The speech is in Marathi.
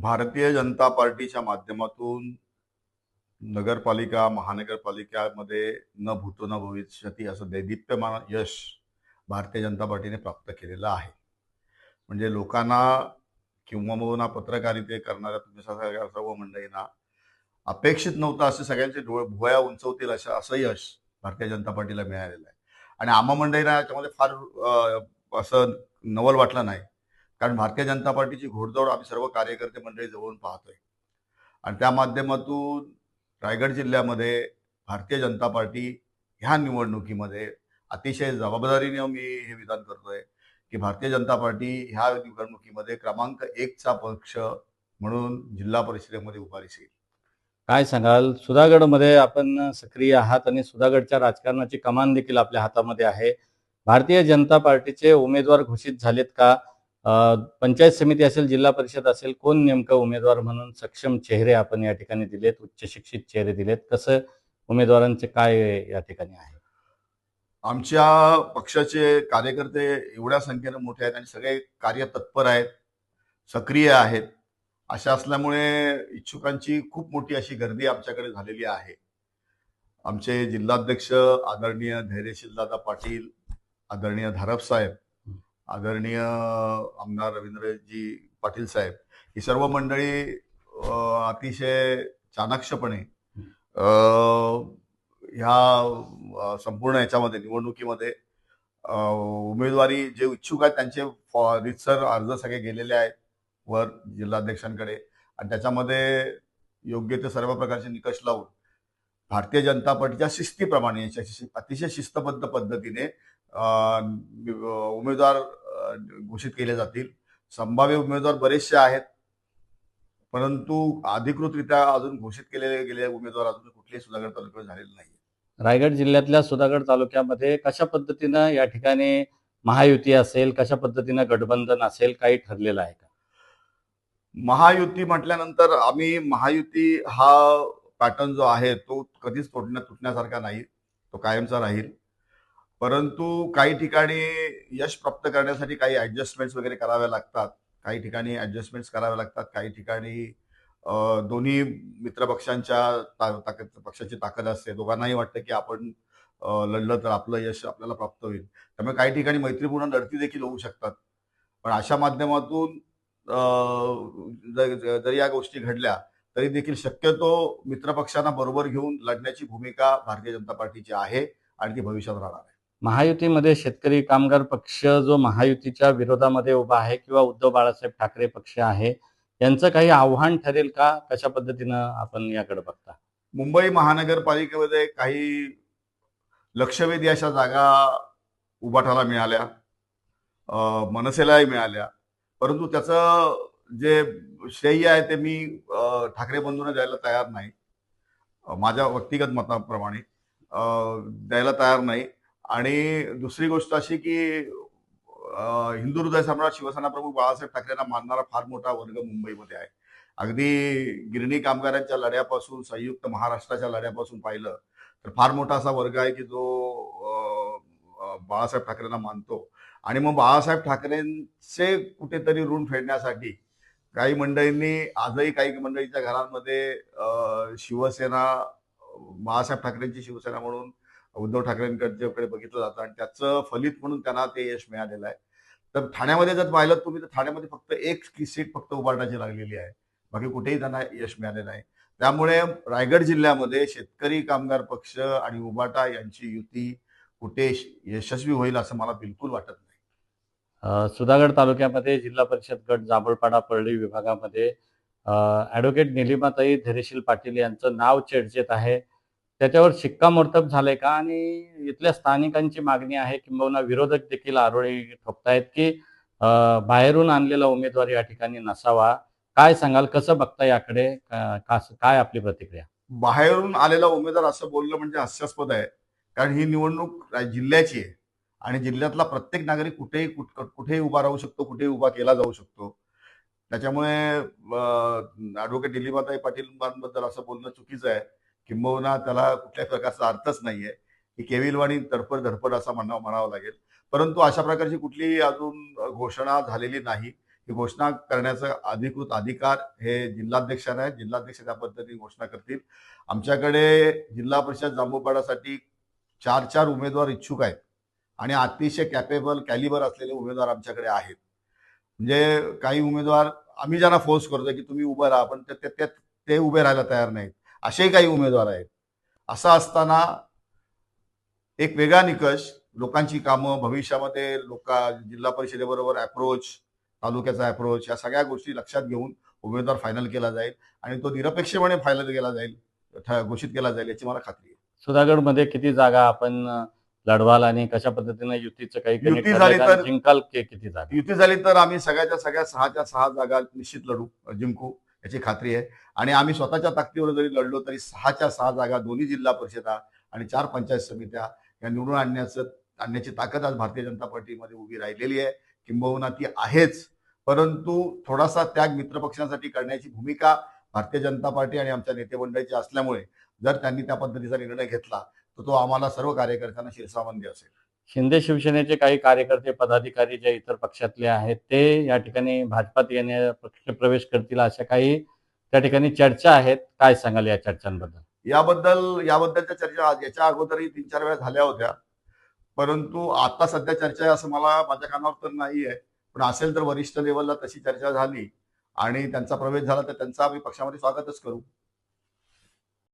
भारतीय जनता पार्टीच्या माध्यमातून नगरपालिका महानगरपालिकामध्ये न भूतो न भविष्यती असं दैदिप्यमान यश भारतीय जनता पार्टीने प्राप्त केलेलं आहे. म्हणजे लोकांना किंवा पत्रकारिते करणाऱ्या तुम्ही सर्व मंडळींना अपेक्षित नव्हतं असे सगळ्यांचे डोळे भुवया उंचवतील असं असं यश भारतीय जनता पार्टीला मिळालेलं आहे. आणि आम्हा मंडळींना याच्यामध्ये फार असं नवल वाटलं नाही. कारण भारतीय जनता पार्टीची घोडदौड आम्ही सर्व कार्यकर्ते मंडळी जवळून पाहतोय. आणि त्या माध्यमातून रायगड जिल्ह्यामध्ये भारतीय जनता पार्टी ह्या निवडणुकीमध्ये अतिशय जबाबदारीने मी हे विधान करतोय की भारतीय जनता पार्टी ह्या निवडणुकीमध्ये क्रमांक एकचा पक्ष म्हणून जिल्हा परिषदेमध्ये उभारीस येईल काय सांगाल? सुधागडमध्ये आपण सक्रिय आहात आणि सुधागडच्या राजकारणाची कमान देखील आपल्या हातामध्ये आहे. भारतीय जनता पार्टीचे उमेदवार घोषित झालेत का? पंचायत समिती असेल जिल्हा परिषद असेल कोण नेमकं उमेदवार म्हणून सक्षम चेहरे आपण या ठिकाणी दिलेत उच्च शिक्षित चेहरे दिलेत कसं उमेदवारांचे काय या ठिकाणी आहे? आमच्या पक्षाचे कार्यकर्ते एवढ्या संख्येनं मोठे आहेत आणि सगळे कार्य तत्पर आहेत सक्रिय आहेत. अशा असल्यामुळे इच्छुकांची खूप मोठी अशी गर्दी आमच्याकडे झालेली आहे. आमचे जिल्हाध्यक्ष आदरणीय धैर्यशील दादा पाटील आदरणीय धारप साहेब आदरणीय आमदार रवींद्रजी पाटील साहेब ही सर्व मंडळी अतिशय चाणाक्षपणे ह्या संपूर्ण याच्यामध्ये निवडणुकीमध्ये उमेदवारी जे इच्छुक आहेत त्यांचे फॉ- रितसर अर्ज सगळे गेलेले आहेत वर जिल्हाध्यक्षांकडे. आणि त्याच्यामध्ये योग्य ते सर्व प्रकारचे निकष लावून भारतीय जनता पार्टीच्या शिस्तीप्रमाणे याच्या शि- अतिशय शिस्तबद्ध पद्धतीने उमेदवार घोषित केले जातील. संभाव्य उमेदवार बरेचसे आहेत. परंतु अधिकृतरित्या अजून घोषित केलेले गेलेले उमेदवार अजून कुठलेही सुधागड तालुक्यात झालेले नाही रायगड जिल्ह्यातल्या सुधागड तालुक्यामध्ये कशा पद्धतीनं या ठिकाणी महायुती असेल कशा पद्धतीनं गठबंधन असेल काही ठरलेलं आहे का? महायुती म्हटल्यानंतर आम्ही महायुती हा पॅटर्न जो आहे तो कधीच तोडण्या तुटण्यासारखा नाही. तो कायमचा राहील. परंतु काही ठिकाणी यश प्राप्त करण्यासाठी काही ऍडजस्टमेंट्स वगैरे कराव्या लागतात. काही ठिकाणी ऍडजस्टमेंट्स कराव्या लागतात. काही ठिकाणी दोन्ही मित्रपक्षांच्या ता- ताकद पक्षाची ताकद असते. दोघांनाही वाटतं की आपण लढलं तर आपलं यश आपल्याला प्राप्त होईल. त्यामुळे काही ठिकाणी मैत्रीपूर्ण लढती देखील होऊ शकतात. पण अशा माध्यमातून जरी जर या गोष्टी घडल्या तरी देखील शक्यतो मित्रपक्षांना बरोबर घेऊन लढण्याची भूमिका भारतीय जनता पार्टीची आहे आणि ती भविष्यात राहणार आहे. महायुतीमध्ये शेतकरी कामगार पक्ष जो महायुतीच्या विरोधामध्ये उभा आहे किंवा उद्धव बाळासाहेब ठाकरे पक्ष आहे यांचं काही आव्हान ठरेल का? कशा पद्धतीनं आपण याकडे बघता? मुंबई महानगरपालिकेमध्ये काही लक्षवेधी अशा जागा उभाटाला मिळाल्या मनसेलाही मिळाल्या. परंतु त्याचं जे श्रेय आहे ते मी ठाकरे बंधूंना द्यायला तयार नाही. माझ्या व्यक्तिगत मताप्रमाणे द्यायला तयार नाही. आणि दुसरी गोष्ट अशी की हिंदू हृदय सम्राट शिवसेना प्रमुख बाळासाहेब ठाकरेंना मानणारा फार मोठा वर्ग मुंबईमध्ये आहे. अगदी गिरणी कामगारांच्या लढ्यापासून संयुक्त महाराष्ट्राच्या लढ्यापासून पाहिलं तर फार मोठा असा वर्ग आहे की जो बाळासाहेब ठाकरेंना मानतो. आणि मग बाळासाहेब ठाकरेंचे कुठेतरी ऋण फेडण्यासाठी काही मंडळींनी आजही काही मंडळींच्या घरांमध्ये शिवसेना बाळासाहेब ठाकरेंची शिवसेना म्हणून उद्धव ठाकरेंकडे बघितलं जातं आणि त्याचं फलित म्हणून त्यांना ते यश मिळालेलं आहे. तर ठाण्यामध्ये जर पाहिलं तुम्ही तर ठाण्यामध्ये फक्त एक सीट फक्त उभारण्याची लागलेली आहे. बाकी कुठेही त्यांना यश मिळालेलं आहे त्यामुळे रायगड जिल्ह्यामध्ये शेतकरी कामगार पक्ष आणि उबाटा यांची युती कुठे यशस्वी होईल असं मला बिलकुल वाटत नाही. सुधागड तालुक्यामध्ये जिल्हा परिषद गट जांभूळपाडा परळी विभागामध्ये ॲडव्होकेट निलिमाताई धैर्यशील पाटील यांचं नाव चर्चेत आहे. त्याच्यावर शिक्कामोर्तब झालंय का? आणि इथल्या स्थानिकांची मागणी आहे किंबहुना विरोधक देखील आरोळी ठोकतायत की बाहेरून आणलेला उमेदवार या ठिकाणी नसावा. काय सांगाल? कसं बघता याकडे? काय आपली प्रतिक्रिया? बाहेरून आलेला उमेदवार असं बोलणं म्हणजे हास्यास्पद आहे. कारण ही निवडणूक जिल्ह्याची आहे. आणि जिल्ह्यातला प्रत्येक नागरिक कुठेही कुठेही उभा राहू शकतो कुठेही उभा केला जाऊ शकतो. त्याच्यामुळे ऍडव्होकेट दिलीपाताई पाटील असं बोलणं चुकीचं आहे. किंबहुना त्याला कुठल्याही प्रकारचा अर्थच नाहीये. की केविलवाणी तडफड धडपड असा म्हणा म्हणावं लागेल. परंतु अशा प्रकारची कुठलीही अजून घोषणा झालेली नाही. ही घोषणा करण्याचा अधिकृत अधिकार हे जिल्हाध्यक्षांना आहे जिल्हाध्यक्ष त्या पद्धतीने घोषणा करतील आमच्याकडे जिल्हा परिषद जांभूपाडासाठी चार चार उमेदवार इच्छुक आहेत. आणि अतिशय कॅपेबल कॅलिबर असलेले उमेदवार आमच्याकडे आहेत. म्हणजे काही उमेदवार आम्ही ज्यांना फोर्स करतो की तुम्ही उभं राहा पण ते- ते- ते- ते उभे राहायला तयार नाहीत. असेही काही उमेदवार आहेत. असं असताना एक वेगळा निकष लोकांची कामं भविष्यामध्ये लोक जिल्हा परिषदेबरोबर अप्रोच तालुक्याचा अप्रोच या सगळ्या गोष्टी लक्षात घेऊन उमेदवार फायनल केला जाईल आणि तो निरपेक्षपणे फायनल केला जाईल घोषित केला जाईल याची मला खात्री आहे. सुधागडमध्ये किती जागा आपण लढवाल आणि कशा पद्धतीनं युतीचं काही युती झाली? तर- जिंकाल किती जागा? युती झाली तर आम्ही सगळ्याच्या सगळ्या सहाच्या सहा जागा निश्चित लढू जिंकू. याची खात्री आहे. आणि आम्ही स्वतःच्या ताकदीवर जरी लढलो तरी सहाच्या सहा जागा दोन्ही जिल्हा परिषदा आणि चार पंचायत समित्या या निवडून आणण्याचं आणण्याची ताकद आज भारतीय जनता पार्टीमध्ये उभी राहिलेली आहे. किंबहुना ती आहेच. परंतु थोडासा त्याग मित्रपक्षांसाठी करण्याची भूमिका भारतीय जनता पार्टी आणि आमच्या नेते मंडळीची असल्यामुळे जर त्यांनी त्या पद्धतीचा निर्णय घेतला तर तो आम्हाला सर्व कार्यकर्त्यांना शिरसावंदी असेल. शिंदे शिवसेनेचे काही कार्यकर्ते पदाधिकारी जे इतर पक्षातले आहेत ते या ठिकाणी भाजपात येण्या पक्ष प्रवेश करतील अशा काही त्या ठिकाणी चर्चा आहेत. काय सांगाल या चर्चांबद्दल? याबद्दल याबद्दलच्या चर्चा याच्या अगोदरही तीन चार वेळा झाल्या होत्या. परंतु आता सध्या चर्चा आहे असं मला माझ्या कानावर तर नाही आहे. पण असेल तर वरिष्ठ लेवलला तशी चर्चा झाली आणि त्यांचा प्रवेश झाला तर त्यांचा आम्ही पक्षामध्ये स्वागतच करू.